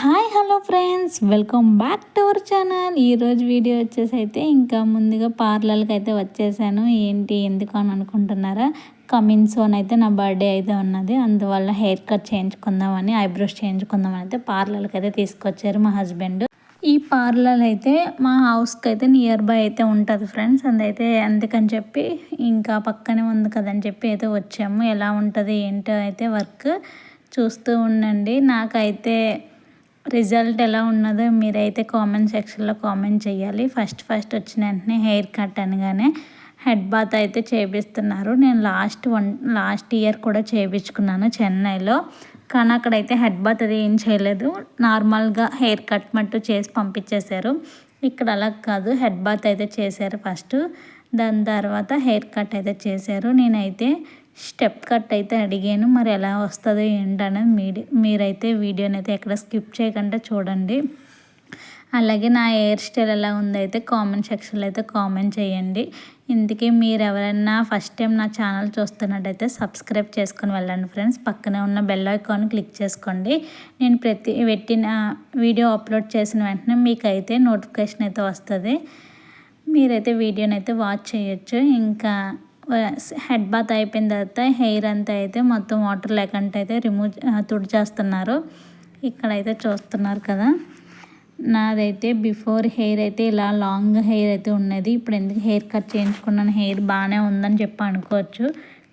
Hi hello friends. Welcome back to our channel. ఈరోజు video వచ్చేసి అయితే ఇంకా ముందుగా పార్లర్కి అయితే వచ్చేసాను. ఏంటి ఎందుకు అని అనుకుంటున్నారా? కమింగ్ సోన్ అయితే నా బర్త్డే అయితే ఉన్నది. అందువల్ల హెయిర్ కట్ చేయించుకుందామని ఐబ్రోస్ చేయించుకుందామని అయితే పార్లర్కి అయితే తీసుకొచ్చారు మా హస్బెండ్. ఈ పార్లర్ అయితే మా హౌస్కి అయితే నియర్ బై అయితే ఉంటుంది ఫ్రెండ్స్. అందైతే అందుకని చెప్పి ఇంకా పక్కనే ఉంది కదని చెప్పి అయితే వచ్చాము. ఎలా ఉంటుంది ఏంటో అయితే వర్క్ చూస్తూ ఉండండి. నాకైతే రిజల్ట్ ఎలా ఉన్నదో మీరైతే కామెంట్ సెక్షన్లో కామెంట్ చేయాలి. ఫస్ట్ ఫస్ట్ వచ్చిన వెంటనే హెయిర్ కట్ అనగానే హెడ్ బాత్ అయితే చేపిస్తున్నారు. నేను లాస్ట్ వన్ లాస్ట్ ఇయర్ కూడా చేయించుకున్నాను చెన్నైలో. కానీ అక్కడైతే హెడ్ బాత్ అది ఏం చేయలేదు. నార్మల్గా హెయిర్ కట్ మట్టు చేసి పంపించేశారు. ఇక్కడ అలా కాదు హెడ్ బాత్ అయితే చేశారు ఫస్ట్. దాని తర్వాత హెయిర్ కట్ అయితే చేశారు. నేనైతే స్టెప్ కట్ అయితే అడిగాను మరి ఎలా వస్తుందో ఏంటనేది మీడి మీరైతే వీడియోని అయితే ఎక్కడ స్కిప్ చేయకుండా చూడండి. అలాగే నా హెయిర్ స్టైల్ ఎలా ఉందో అయితే కామెంట్ సెక్షన్లో అయితే కామెంట్ చేయండి. ఇందుకే మీరు ఎవరైనా ఫస్ట్ టైం నా ఛానల్ చూస్తున్నట్టయితే సబ్స్క్రైబ్ చేసుకొని వెళ్ళండి ఫ్రెండ్స్. పక్కనే ఉన్న బెల్ ఐకాన్ క్లిక్ చేసుకోండి. నేను ప్రతి పెట్టిన వీడియో అప్లోడ్ చేసిన వెంటనే మీకైతే నోటిఫికేషన్ అయితే వస్తుంది. మీరైతే వీడియోని అయితే వాచ్ చేయొచ్చు. ఇంకా హెడ్ బాత్ అయిపోయిన తర్వాత హెయిర్ అంతా అయితే మొత్తం వాటర్ లేకుండా అయితే రిమూవ్ తుడిచేస్తున్నారు. ఇక్కడైతే చూస్తున్నారు కదా. నాదైతే బిఫోర్ హెయిర్ అయితే ఇలా లాంగ్ హెయిర్ అయితే ఉన్నది. ఇప్పుడు ఎందుకు హెయిర్ కట్ చేయించుకున్నాను? హెయిర్ బాగానే ఉందని చెప్పి అనుకోవచ్చు.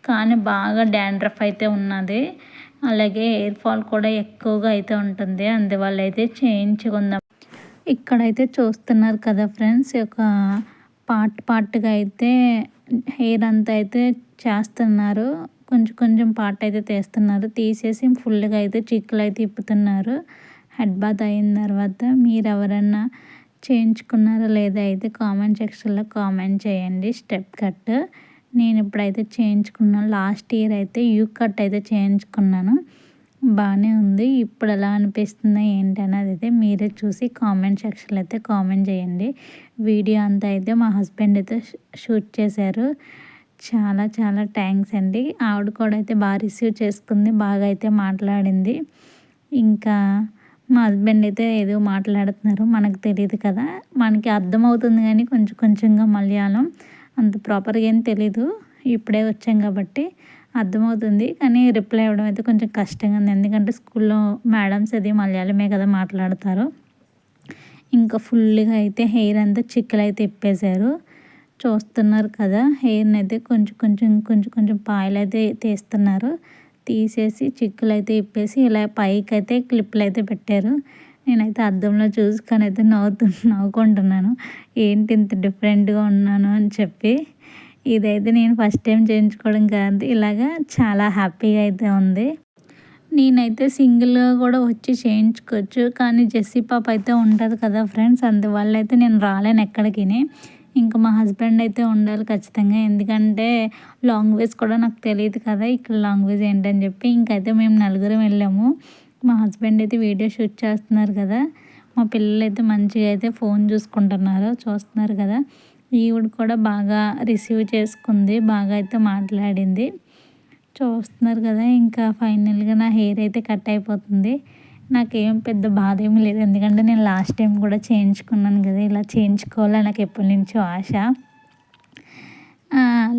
కానీ బాగా డాండ్రఫ్ అయితే ఉన్నది. అలాగే హెయిర్ ఫాల్ కూడా ఎక్కువగా అయితే ఉంటుంది. అందువల్ల అయితే చేయించుకుందాం. ఇక్కడైతే చూస్తున్నారు కదా ఫ్రెండ్స్ ఒక పార్ట్ పార్ట్గా అయితే హెయిర్ అంతా అయితే చేస్తున్నారు. కొంచెం కొంచెం పార్ట్ అయితే తీస్తున్నారు. తీసేసి ఫుల్గా అయితే చిక్కులు అయితే ఇప్పుతున్నారు. హెడ్ బాత్ అయిన తర్వాత మీరు ఎవరన్నా చేయించుకున్నారా లేదా అయితే కామెంట్ సెక్షన్లో కామెంట్ చేయండి. Step cut. నేను ఇప్పుడైతే చేయించుకున్నాను. లాస్ట్ ఇయర్ అయితే యూ కట్ అయితే చేయించుకున్నాను. బాగానే ఉంది. ఇప్పుడు ఎలా అనిపిస్తుందో ఏంటనేది అయితే మీరే చూసి కామెంట్ సెక్షన్లో అయితే కామెంట్ చేయండి. వీడియో అంతా అయితే మా హస్బెండ్ అయితే షూట్ చేశారు. చాలా చాలా థ్యాంక్స్ అండి. ఆవిడ కూడా అయితే బాగా రిసీవ్ చేసుకుంది బాగా అయితే మాట్లాడింది. ఇంకా మా హస్బెండ్ అయితే ఏదో మాట్లాడుతున్నారు మనకు తెలియదు కదా. మనకి అర్థమవుతుంది కానీ కొంచెం కొంచెంగా మలయాళం అంత ప్రాపర్గా ఏం తెలీదు. ఇప్పుడే వచ్చాం కాబట్టి అర్థమవుతుంది. కానీ రిప్లై ఇవ్వడం అయితే కొంచెం కష్టంగా ఉంది. ఎందుకంటే స్కూల్లో మేడమ్స్ అది మలయాళమే కదా మాట్లాడతారు. ఇంకా ఫుల్గా అయితే హెయిర్ అంతా చిక్కులు అయితే ఇప్పేశారు. చూస్తున్నారు కదా హెయిర్ని అయితే కొంచెం కొంచెం కొంచెం కొంచెం పాయలు అయితే తీస్తున్నారు. తీసేసి చిక్కులు అయితే ఇప్పేసి ఇలా పైకి అయితే క్లిప్లు అయితే పెట్టారు. నేనైతే అద్దంలో చూసుకొని అయితే నవ్వుతు నవ్వుకుంటున్నాను. ఏంటి ఇంత డిఫరెంట్గా ఉన్నాను అని చెప్పి. ఇదైతే నేను ఫస్ట్ టైం చేయించుకోవడం కాదు. ఇలాగా చాలా హ్యాపీగా అయితే ఉంది. నేనైతే సింగిల్గా కూడా వచ్చి చేయించుకోవచ్చు. కానీ జెస్సీ పాప అయితే ఉంటుంది కదా ఫ్రెండ్స్. అందువల్ల అయితే నేను రాలేను ఎక్కడికి ఇంకా మా హస్బెండ్ అయితే ఉండాలి ఖచ్చితంగా. ఎందుకంటే లాంగ్వేజ్ కూడా నాకు తెలియదు కదా ఇక్కడ లాంగ్వేజ్ ఏంటని చెప్పి. ఇంకైతే మేము నలుగురం వెళ్ళాము. మా హస్బెండ్ అయితే వీడియో షూట్ చేస్తున్నారు కదా. మా పిల్లలు అయితే మంచిగా అయితే ఫోన్ చూసుకుంటున్నారు. చూస్తున్నారు కదా. ఈవిడ కూడా బాగా రిసీవ్ చేసుకుంది బాగా అయితే మాట్లాడింది. చూస్తున్నారు కదా ఇంకా ఫైనల్గా నా హెయిర్ అయితే కట్ అయిపోతుంది. నాకేం పెద్ద బాధ ఏమి లేదు. ఎందుకంటే నేను లాస్ట్ టైం కూడా చేయించుకున్నాను కదా ఇలా చేయించుకోవాలని నాకు ఎప్పటి నుంచో ఆశ.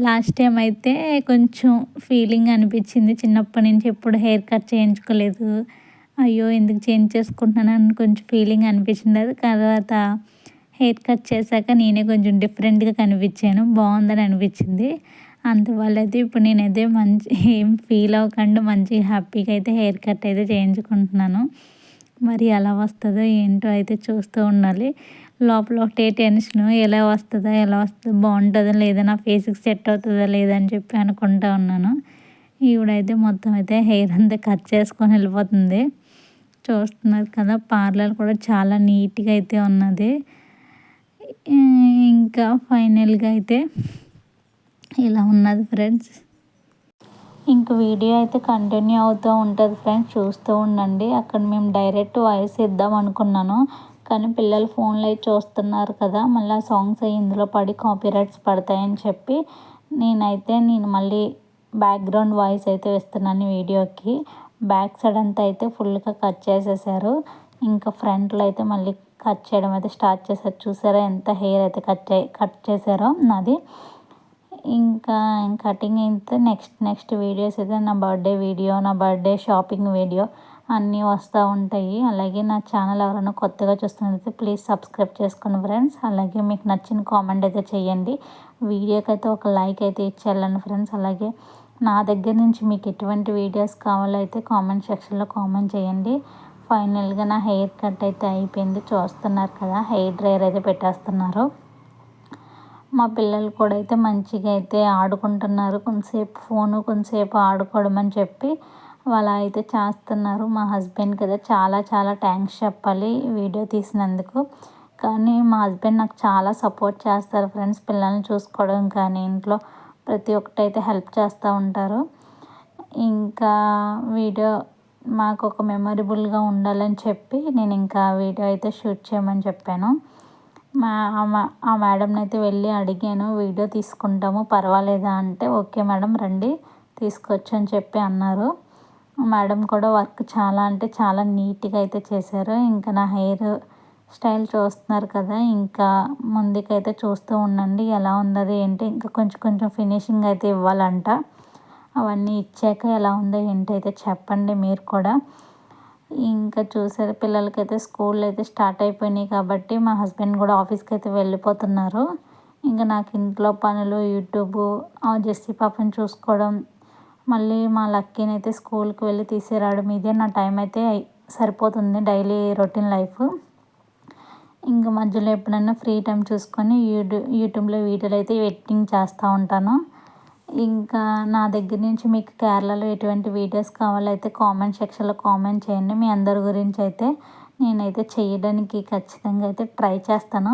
లాస్ట్ టైం అయితే కొంచెం ఫీలింగ్ అనిపించింది. చిన్నప్పటి నుంచి ఎప్పుడు హెయిర్ కట్ చేయించుకోలేదు. అయ్యో ఎందుకు చేంజ్ చేసుకుంటున్నాను కొంచెం ఫీలింగ్ అనిపించింది. అది తర్వాత హెయిర్ కట్ చేశాక నేనే కొంచెం డిఫరెంట్గా కనిపించాను. బాగుందని అనిపించింది. అందువల్ల అయితే ఇప్పుడు నేనైతే మంచి ఏం ఫీల్ అవ్వకుండా మంచి హ్యాపీగా అయితే హెయిర్ కట్ అయితే చేయించుకుంటున్నాను. మరి ఎలా వస్తుందో ఏంటో అయితే చూస్తూ ఉండాలి. లోపల ఒకటే టెన్షన్ ఎలా వస్తుందా ఎలా వస్తుందో బాగుంటుందో లేదా నా ఫేస్కి సెట్ అవుతుందా అని చెప్పి అనుకుంటా ఉన్నాను. ఈవిడైతే మొత్తం అయితే హెయిర్ అంతా కట్ చేసుకొని వెళ్ళిపోతుంది. చూస్తున్నారు కదా పార్లర్ కూడా చాలా నీట్గా అయితే ఉన్నది. ఇంకా ఫైనల్గా అయితే ఇలా ఉన్నది ఫ్రెండ్స్. ఇంక వీడియో అయితే కంటిన్యూ అవుతూ ఉంటుంది ఫ్రెండ్స్. చూస్తూ ఉండండి. అక్కడ మేము డైరెక్ట్ వాయిస్ ఇద్దాం అనుకున్నాను. కానీ పిల్లలు ఫోన్లో అయితే చూస్తున్నారు కదా. మళ్ళీ సాంగ్స్ అవి ఇందులో పడి కాపీరైట్స్ పడతాయని చెప్పి నేనైతే నేను మళ్ళీ బ్యాక్గ్రౌండ్ వాయిస్ అయితే ఇస్తున్నాను వీడియోకి. బ్యాక్ సైడ్ అంతా అయితే ఫుల్గా కట్ చేసేసారు. ఇంకా ఫ్రంట్లో అయితే మళ్ళీ కట్ చేయడం అయితే స్టార్ట్ చేశారు. చూసారా ఎంత హెయిర్ అయితే కట్ కట్ చేశారో నాది. ఇంకా కటింగ్ అయితే నెక్స్ట్ నెక్స్ట్ వీడియోస్ అయితే నా బర్త్డే వీడియో నా బర్త్డే షాపింగ్ వీడియో అన్నీ వస్తూ ఉంటాయి. అలాగే నా ఛానల్ ఎవరైనా కొత్తగా చూస్తున్నట్లయితే ప్లీజ్ సబ్స్క్రైబ్ చేసుకోండి ఫ్రెండ్స్. అలాగే మీకు నచ్చిన కామెంట్ అయితే చేయండి. వీడియోకి అయితే ఒక లైక్ అయితే ఇచ్చేయాలండి ఫ్రెండ్స్. అలాగే నా దగ్గర నుంచి మీకు ఎటువంటి వీడియోస్ కావాలో అయితే కామెంట్ సెక్షన్లో కామెంట్ చేయండి. ఫైనల్గా నా హెయిర్ కట్ అయితే అయిపోయింది. చూస్తున్నారు కదా హెయిర్ డ్రైయర్ అయితే పెట్టేస్తున్నారు. మా పిల్లలు కూడా అయితే మంచిగా అయితే ఆడుకుంటున్నారు. కొంతసేపు ఫోను కొంతసేపు ఆడుకోవడం అని చెప్పి వాళ్ళ అయితే చేస్తున్నారు. మా హస్బెండ్ కదా చాలా చాలా థ్యాంక్స్ చెప్పాలి వీడియో తీసినందుకు. కానీ మా హస్బెండ్ నాకు చాలా సపోర్ట్ చేస్తారు ఫ్రెండ్స్. పిల్లల్ని చూసుకోవడం కానీ ఇంట్లో ప్రతి ఒక్కటైతే హెల్ప్ చేస్తూ ఉంటారు. ఇంకా వీడియో మాకు ఒక మెమొరబుల్గా ఉండాలని చెప్పి నేను ఇంకా వీడియో అయితే షూట్ చేయమని చెప్పాను. మా ఆ మేడంని అయితే వెళ్ళి అడిగాను వీడియో తీసుకుంటాము పర్వాలేదా? అంటే ఓకే మేడం రండి తీసుకొచ్చు అని చెప్పి అన్నారు. మేడం కూడా వర్క్ చాలా అంటే చాలా నీట్గా అయితే చేశారు. ఇంకా నా హెయిర్ స్టైల్ చూస్తున్నారు కదా ఇంకా ముందుకైతే చూస్తూ ఉండండి ఎలా ఉన్నది ఏంటి ఇంకా కొంచెం కొంచెం ఫినిషింగ్ అయితే ఇవ్వాలంట. అవన్నీ ఇచ్చాక ఎలా ఉందో ఏంటైతే అయితే చెప్పండి మీరు కూడా. ఇంకా చూసారు పిల్లలకైతే స్కూల్ అయితే స్టార్ట్ అయిపోయినాయి కాబట్టి మా హస్బెండ్ కూడా ఆఫీస్కి అయితే వెళ్ళిపోతున్నారు. ఇంకా నాకు ఇంట్లో పనులు యూట్యూబ్ జెస్సీ పాపని చూసుకోవడం మళ్ళీ మా లక్కీని అయితే స్కూల్కి వెళ్ళి తీసేరావడం ఇదే నా టైం అయితే సరిపోతుంది డైలీ రొటీన్ లైఫ్. ఇంకా మధ్యలో ఎప్పుడైనా ఫ్రీ టైం చూసుకొని యూట్యూబ్ యూట్యూబ్లో వీడియోలు అయితే ఎడిటింగ్ చేస్తూ ఉంటాను. ఇంకా నా దగ్గర నుంచి మీకు కేరళలో ఎటువంటి వీడియోస్ కావాలైతే కామెంట్ సెక్షన్లో కామెంట్ చేయండి. మీ అందరి గురించి అయితే నేనైతే చేయడానికి ఖచ్చితంగా అయితే ట్రై చేస్తాను.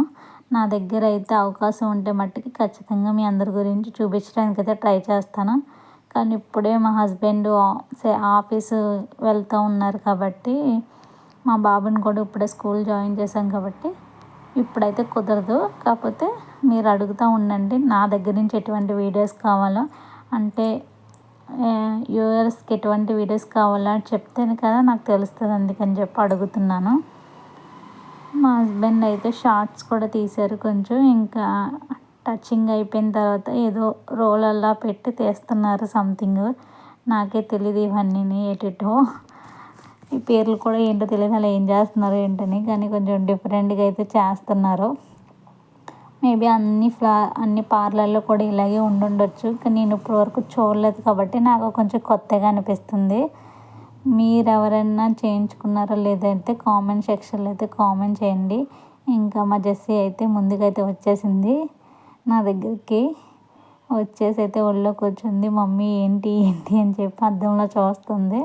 నా దగ్గర అయితే అవకాశం ఉంటే మట్టుకి ఖచ్చితంగా మీ అందరి గురించి చూపించడానికి అయితే ట్రై చేస్తాను. కానీ ఇప్పుడే మా హస్బెండ్ ఆఫీసు వెళ్తూ ఉన్నారు కాబట్టి మా బాబుని కూడా ఇప్పుడే స్కూల్ జాయిన్ చేశాం కాబట్టి ఇప్పుడైతే కుదరదు. కాకపోతే మీరు అడుగుతూ ఉండండి. నా దగ్గర నుంచి ఎటువంటి వీడియోస్ కావాలో? అంటే యూఎస్కి ఎటువంటి వీడియోస్ కావాలో చెప్తేనే కదా నాకు తెలుస్తుంది అందుకని చెప్పి అడుగుతున్నాను. మా హస్బెండ్ అయితే షార్ట్స్ కూడా తీశారు కొంచెం. ఇంకా టచింగ్ అయిపోయిన తర్వాత ఏదో రోల్ అలా పెట్టి తీస్తున్నారు సంథింగ్. నాకే తెలియదు ఇవన్నీ ఎటో ఈ పేర్లు కూడా ఏంటో తెలియదు అలా ఏం చేస్తున్నారు ఏంటని. కానీ కొంచెం డిఫరెంట్గా అయితే చేస్తున్నారు. మేబీ అన్ని ఫ్లా అన్ని పార్లర్లో కూడా ఇలాగే ఉండుండొచ్చు. కానీ నేను ఇప్పటివరకు చూడలేదు కాబట్టి నాకు కొంచెం కొత్తగా అనిపిస్తుంది. మీరు ఎవరైనా చేయించుకున్నారో లేదంటే కామెంట్ సెక్షన్లో అయితే కామెంట్ చేయండి. ఇంకా మా జెస్సీ అయితే ముందుకైతే వచ్చేసింది నా దగ్గరికి. వచ్చేసి అయితే ఒళ్ళో కూర్చుంది మమ్మీ ఏంటి ఏంటి? అని చెప్పి అద్దంలో చూస్తుంది.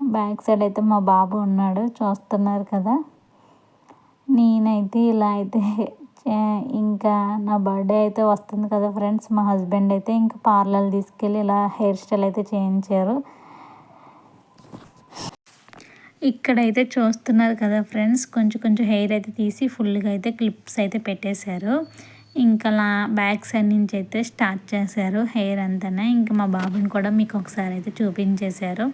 బ్యాక్ సైడ్ అయితే మా బాబు ఉన్నాడు చూస్తున్నారు కదా. నేనైతే ఇలా అయితే ఇంకా నా బర్త్డే అయితే వస్తుంది కదా ఫ్రెండ్స్ మా హస్బెండ్ అయితే ఇంకా పార్లర్ తీసుకెళ్ళి ఇలా హెయిర్ స్టైల్ అయితే చేయించారు. ఇక్కడైతే చూస్తున్నారు కదా ఫ్రెండ్స్ కొంచెం కొంచెం హెయిర్ అయితే తీసి ఫుల్గా అయితే క్లిప్స్ అయితే పెట్టేశారు. ఇంకా నా బ్యాక్ సైడ్ నుంచి అయితే స్టార్ట్ చేశారు హెయిర్ అంతా ఇంకా మా బాబుని కూడా మీకు ఒకసారి అయితే చూపించేశారు.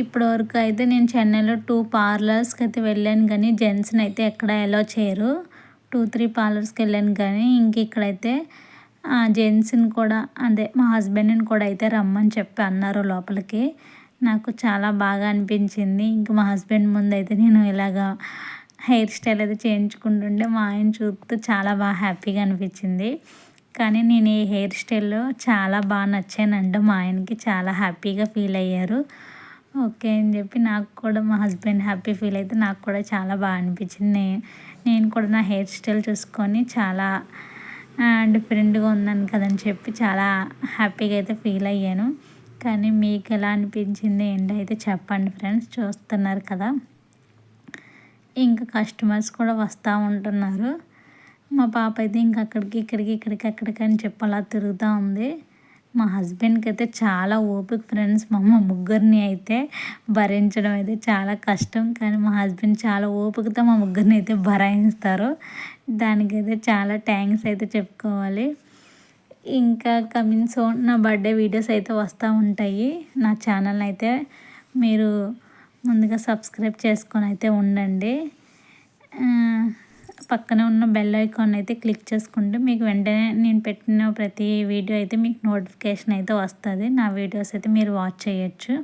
ఇప్పటివరకు అయితే నేను చెన్నైలో టూ పార్లర్స్కి అయితే వెళ్ళాను కానీ జెంట్స్ని అయితే ఎక్కడ ఎలా చేయరు. టూ త్రీ పార్లర్స్కి వెళ్ళాను కానీ ఇంక ఇక్కడైతే జెంట్స్ని కూడా అదే మా హస్బెండ్ని కూడా అయితే రమ్మని చెప్పి అన్నారు లోపలికి. నాకు చాలా బాగా అనిపించింది. ఇంక మా హస్బెండ్ ముందు అయితే నేను ఇలాగా హెయిర్ స్టైల్ అయితే చేయించుకుంటుంటే మా ఆయన చూపుతూ చాలా బాగా హ్యాపీగా అనిపించింది. కానీ నేను ఈ హెయిర్ స్టైల్లో చాలా బాగా నచ్చానంటే మా ఆయనకి చాలా హ్యాపీగా ఫీల్ అయ్యారు. ఓకే అని చెప్పి నాకు కూడా మా హస్బెండ్ హ్యాపీ ఫీల్ అయితే నాకు కూడా చాలా బాగా అనిపించింది. నేను నేను కూడా నా హెయిర్ స్టైల్ చూసుకొని చాలా డిఫరెంట్గా ఉన్నాను కదని చెప్పి చాలా హ్యాపీగా అయితే ఫీల్ అయ్యాను. కానీ మీకు ఎలా అనిపించింది ఏంటి అయితే చెప్పండి ఫ్రెండ్స్ చూస్తున్నారు కదా. ఇంకా కస్టమర్స్ కూడా వస్తూ ఉంటున్నారు. మా పాప అయితే ఇంక అక్కడికి ఇక్కడికి ఇక్కడికి అక్కడికి అని చెప్పి అలా తిరుగుతూ ఉంది. మా హస్బెండ్కి అయితే చాలా ఓపిక ఫ్రెండ్స్. మా అమ్మ ముగ్గురిని అయితే భరించడం అయితే చాలా కష్టం. కానీ మా హస్బెండ్ చాలా ఓపికతో మా ముగ్గురిని అయితే భరాయిస్తారు. దానికైతే చాలా థ్యాంక్స్ అయితే చెప్పుకోవాలి. ఇంకా కమింగ్ సోన్ నా బర్త్డే వీడియోస్ అయితే వస్తూ ఉంటాయి. నా ఛానల్ అయితే మీరు ముందుగా సబ్స్క్రైబ్ చేసుకొని అయితే ఉండండి. పక్కనే ఉన్న బెల్ ఐకాన్ అయితే క్లిక్ చేసుకుంటే మీకు వెంటనే నేను పెట్టిన ప్రతి వీడియో అయితే మీకు నోటిఫికేషన్ అయితే వస్తుంది. నా వీడియోస్ అయితే మీరు వాచ్ చేయొచ్చు.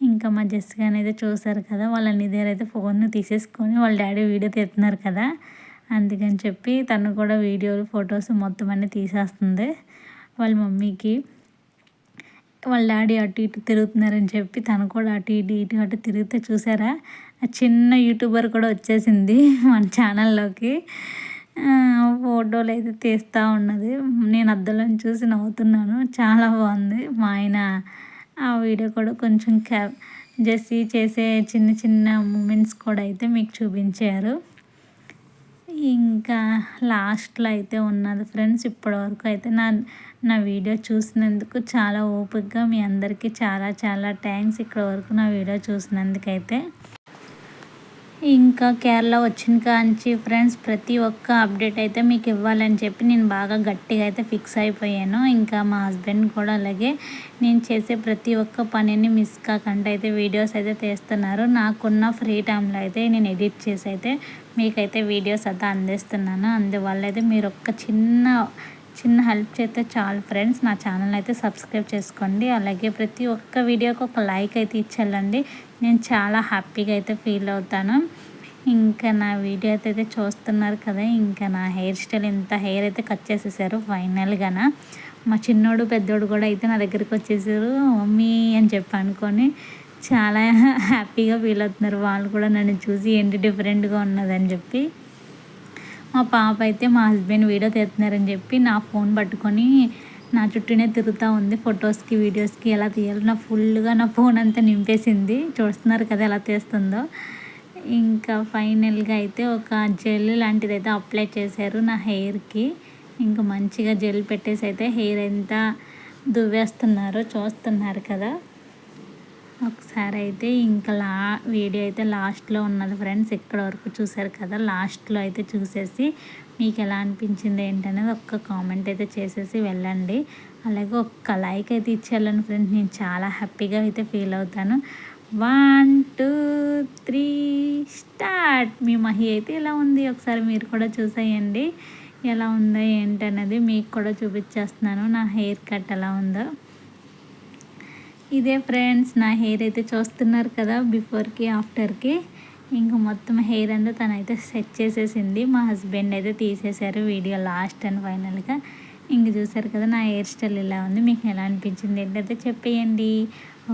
ఇంకా మా జెస్సిగా అయితే చూసారు కదా వాళ్ళ నిధేర్ అయితే ఫోన్ తీసేసుకొని వాళ్ళ డాడీ వీడియో తీస్తున్నారు కదా. అందుకని చెప్పి తను కూడా వీడియోలు ఫొటోస్ మొత్తం అన్నీ తీసేస్తుంది. వాళ్ళ మమ్మీకి వాళ్ళ డాడీ అటు ఇటు తిరుగుతున్నారని చెప్పి తను కూడా అటు ఇటు ఇటు అటు తిరిగితే చూసారా? చిన్న యూట్యూబర్ కూడా వచ్చేసింది మన ఛానల్లోకి. ఫోటోలు అయితే తీస్తూ ఉన్నది. నేను అద్దంలో చూసి నవ్వుతున్నాను. చాలా బాగుంది. మా ఆయన ఆ వీడియో కూడా కొంచెం క్యా జెస్సీ చేసే చిన్న చిన్న మూమెంట్స్ కూడా అయితే మీకు చూపించారు. ఇంకా లాస్ట్లో అయితే ఉన్నది ఫ్రెండ్స్ ఇప్పటివరకు అయితే నా నా వీడియో చూసినందుకు చాలా ఓపికగా మీ అందరికీ చాలా చాలా థ్యాంక్స్. ఇక్కడ వరకు నా వీడియో చూసినందుకైతే ఇంకా కేరళ వచ్చిన కాంచి ఫ్రెండ్స్ ప్రతి ఒక్క అప్డేట్ అయితే మీకు ఇవ్వాలని చెప్పి నేను బాగా గట్టిగా అయితే ఫిక్స్ అయిపోయాను. ఇంకా మా హస్బెండ్ కూడా అలాగే నేను చేసే ప్రతి ఒక్క పనిని మిస్ కాకుండా అయితే వీడియోస్ అయితే తీస్తున్నారు. నాకున్న ఫ్రీ టైంలో అయితే నేను ఎడిట్ చేసి అయితే మీకైతే వీడియోస్ అయితే అందిస్తున్నాను. అందువల్ల అయితే మీరు ఒక్క చిన్న చిన్న హెల్ప్ చేస్తే చాలు ఫ్రెండ్స్. నా ఛానల్ అయితే సబ్స్క్రైబ్ చేసుకోండి. అలాగే ప్రతి ఒక్క వీడియోకి ఒక లైక్ అయితే ఇచ్చేళ్ళండి. నేను చాలా హ్యాపీగా అయితే ఫీల్ అవుతాను. ఇంకా నా వీడియో అయితే చూస్తున్నారు కదా ఇంకా నా హెయిర్ స్టైల్ ఇంత హెయిర్ అయితే కట్ చేసేసారు ఫైనల్గాన మా చిన్నోడు పెద్దోడు కూడా అయితే నా దగ్గరికి వచ్చేసారు మమ్మీ అని చెప్పి అనుకొని చాలా హ్యాపీగా ఫీల్ అవుతున్నారు. వాళ్ళు కూడా నన్ను చూసి ఏంటి డిఫరెంట్గా ఉన్నదని చెప్పి. మా పాప అయితే మా హస్బెండ్ వీడియో తీస్తున్నారని చెప్పి నా ఫోన్ పట్టుకొని నా చుట్టూనే తిరుగుతూ ఉంది ఫొటోస్కి వీడియోస్కి ఎలా తీయాలి? నా ఫుల్గా నా ఫోన్ అంతా నింపేసింది. చూస్తున్నారు కదా ఎలా తీస్తుందో. ఇంకా ఫైనల్గా అయితే ఒక జెల్ లాంటిది అయితే అప్లై చేశారు నా హెయిర్కి. ఇంకా మంచిగా జెల్ పెట్టేసి అయితే హెయిర్ ఎంత దువ్వేస్తున్నారో చూస్తున్నారు కదా. ఒకసారి అయితే ఇంకా లా వీడియో అయితే లాస్ట్లో ఉన్నది ఫ్రెండ్స్ ఇక్కడ వరకు చూసారు కదా. లాస్ట్లో అయితే చూసేసి మీకు ఎలా అనిపించింది ఏంటనేది ఒక్క కామెంట్ అయితే చేసేసి వెళ్ళండి. అలాగే ఒక్క లైక్ అయితే ఇచ్చేయాలని ఫ్రెండ్స్ నేను చాలా హ్యాపీగా అయితే ఫీల్ అవుతాను. One two three start. మీ మహి అయితే ఇలా ఉంది? ఒకసారి మీరు కూడా చూసేయండి. ఎలా ఉందో ఏంటనేది మీకు కూడా చూపించేస్తున్నాను. నా హెయిర్ కట్ ఎలా ఉందో. ఇదే ఫ్రెండ్స్ నా హెయిర్ అయితే చూస్తున్నారు కదా బిఫోర్కి ఆఫ్టర్కి. ఇంకా మొత్తం హెయిర్ అంతా తనైతే సెట్ చేసేసింది. మా హస్బెండ్ అయితే తీసేశారు వీడియో లాస్ట్ అండ్ ఫైనల్గా. ఇంక చూసారు కదా నా హెయిర్ స్టైల్ ఇలా ఉంది. మీకు ఎలా అనిపించింది ఏంటైతే చెప్పేయండి.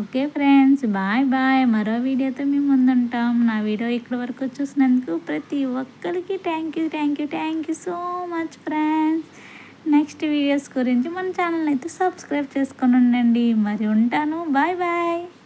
Okay friends bye bye. మరో వీడియోతో మేము ముందుంటాం. నా వీడియో ఇక్కడ వరకు చూసినందుకు ప్రతి ఒక్కరికి thank you thank you thank you so much friends next videos గురించి మన ఛానల్ అయితే సబ్స్క్రైబ్ చేసుకొని ఉండండి. మరి ఉంటాను. Bye bye